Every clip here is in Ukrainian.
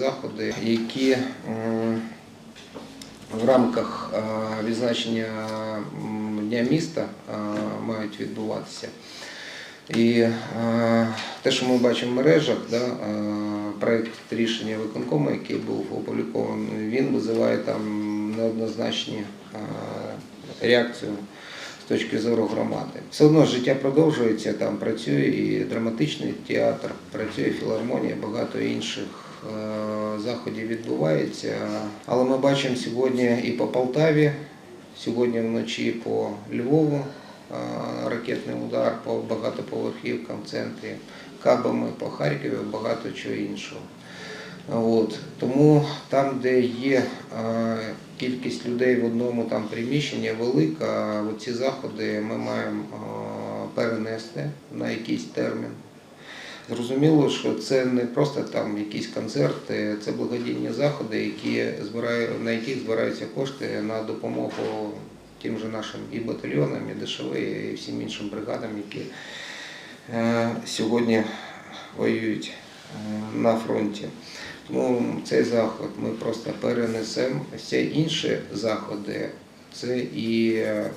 заходи, які в рамках е, відзначення Дня міста е, мають відбуватися. І е, те, що ми бачимо в мережах, да, е, проект рішення виконкому, який був опублікований, він визиває там неоднозначні е, реакцію точки зору громади. Все одно життя продовжується, там працює і драматичний театр, працює філармонія, багато інших е, заходів відбувається. Але ми бачимо сьогодні і по Полтаві, сьогодні вночі по Львову е, ракетний удар по багатоповерхівкам центрі, кабами по Харкові, багато чого іншого. От. Тому там, де є е, кількість людей в одному там приміщенні велика, ці заходи ми маємо перенести на якийсь термін. Зрозуміло, що це не просто там якісь концерти, це благодійні заходи, які збирають, на яких збираються кошти на допомогу тим же нашим і батальйонам, і ДШВ, і всім іншим бригадам, які е, сьогодні воюють на фронті. Тому цей заход ми просто перенесемо. Всі інші заходи це і е,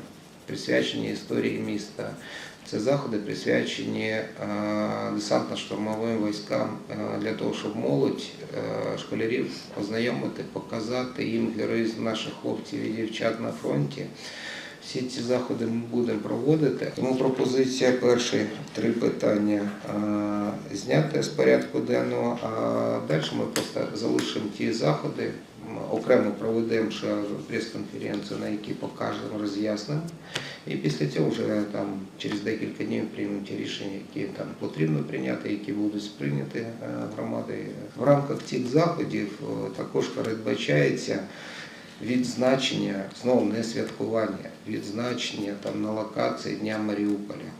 присвячені історії міста. Це заходи присвячені е, десантно-штурмовим військам е, для того, щоб молодь школярів познайомити, показати їм героїзм наших хлопців і дівчат на фронті. Всі ці заходи ми будемо проводити. Тому пропозиція перші три питання зняти з порядку денного, а далі ми просто залишимо ті заходи, окремо проведемо прес-конференцію, на якій покажемо, роз'яснимо. І після цього вже там через декілька днів приймемо ті рішення, які там потрібно прийняти, які будуть сприйняті е, громадою. В рамках цих заходів також передбачається відзначення, знову не святкування, відзначення там на локації Дня Маріуполя.